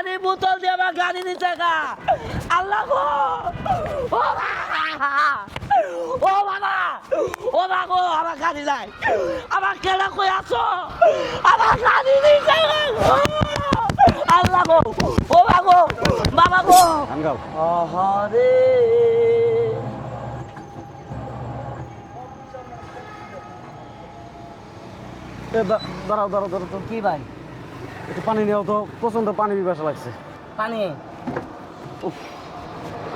গাড়ি নিতে গা। আল্লাহ! গো ও বাবা! ও বাবা! ও বাবা গো আমার গাড়ি নাই। আমার কেনা কই আছো? আমার গাড়ি গো। আল্লাহ! গো ও বাবা বাবা গো! আহারে দাঁড়াও দাঁড়াও দাঁড়াও। কি ভাই? একটু পানি নেওয়া তো প্রচণ্ড পানি পিপাসা লাগছে। পানি? উফ।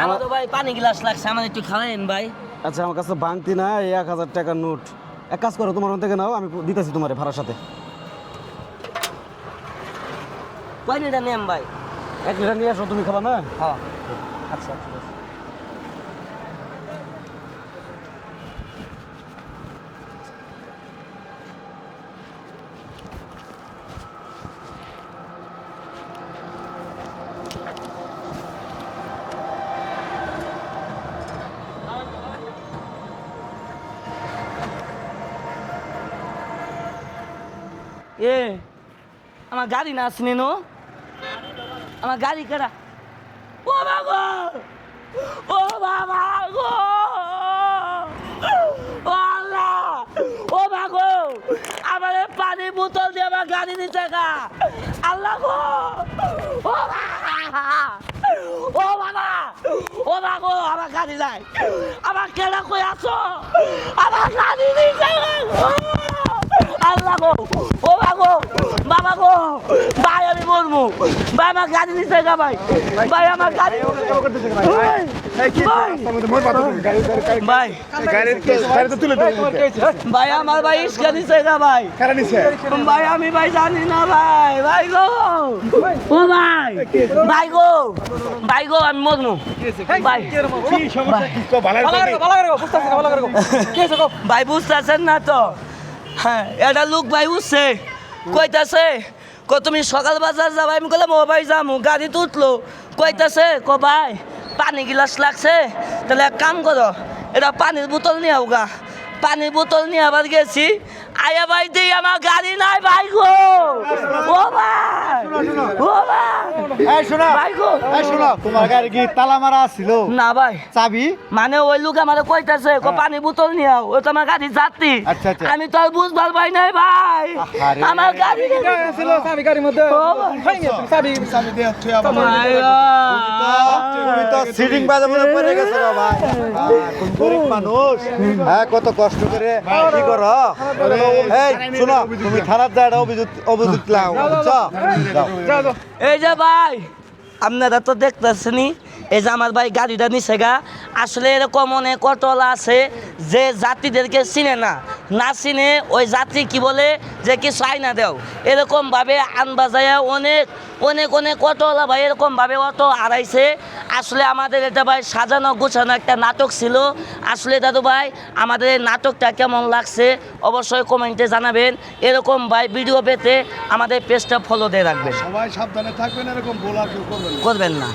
আমার তো ভাই পানি গ্লাস লাগছে আমার একটু খাওয়াইন ভাই। আচ্ছা আমার কাছে বাংতি না এই এক হাজার টাকার নোট। এক কাজ করো তোমার ওখান থেকে নাও আমি দিতেছি তোমার ভাড়ার সাথে। কয় লিটার নেম ভাই? এক লিটার নিয়ে আসো তুমি খাবা না? হ্যাঁ আচ্ছা ঠিক আছে এ, আমার গাড়ি না আসেনি নো আমার গাড়ি কেডা? ও বাবা! গো! ও আল্লাহ! ও বাগো আমার পানির বোতল দিয়ে আমার গাড়ি নিতে গা। আল্লাহ গো! ও ও বাবা! ও বাগো আমার গাড়ি নাই। আমার কেনা কই আছো? আমার গাড়ি নিতে গা গো। আল্লাহ গো ও বাগো বাবা গো ভাই আমি বলব ভাই আমার গাড়ি নিতে গা ভাই। ভাই আমার গাড়ি ভাই। ভাই আমার ভাই ইস্কা নিছে গা ভাই। ভাই আমি ভাই জানি না ভাই। ভাই গো। ও ভাই। ভাই গো। ভাই গো আমি মরমু ভাই। ভাই। বুঝতেছেন না তো? হ্যাঁ এটা লোক ভাই বুঝছে কইতাছে ক তুমি সকাল বাজার যাবা আমি বললাম ও ভাই যামু, গাড়ি তো উঠল। কইতাছে ক ভাই, পানি গিলাস লাগছে। তাহলে এক কাম করো, এটা পানির বোতল নিয়ে গা পানির বোতল নিয়ে আবার গেছি আয়া ভাই দিই আমার গাড়ি নাই ভাই গো। ও ভাই ও ভাই। ভাই গো। তোমার গাড়ি কি তালা মারা ছিল না ভাই। চাবি? মানে ওই লোক আমার কইতাছে কো পানি বোতল নিয়ে ও তো আমার গাড়ি যাত্রী। আচ্ছা, আচ্ছা। আমি তো বুঝবার পাই নাই ভাই। আমার গাড়ি ছিল চাবি গাড়ির মধ্যে? ও ভাই। চাবি। চাবি দিয়ে তুই ভাই তো সিটিং বাজে পড়ে গেছো রে ভাই। গরিব মানুষ। হ্যাঁ কত কষ্ট করে কি করো? এই তুমি থানার অভিযোগ এই যে ভাই, আপনারা তো দেখতেছেনি এই যে আমার ভাই গাড়িটা নিছে গা। আসলে এরকম অনেক অটল আছে যে যাত্রীদেরকে চিনে না। না চিনে ওই যাত্রী কি বলে যে কি চাই না দেও। এরকমভাবে আন বাজায় অনেক অনেক অনেক অটোওয়ালা ভাই এরকমভাবে অটো হারাইছে। আসলে আমাদের এটা ভাই সাজানো গোছানো একটা নাটক ছিল। আসলে দাদু ভাই আমাদের এই নাটকটা কেমন লাগছে অবশ্যই কমেন্টে জানাবেন। এরকম ভাই ভিডিও পেতে আমাদের পেজটা ফলো দিয়ে রাখবেন। সবাই সাবধানে থাকবেন এরকম করবেন না।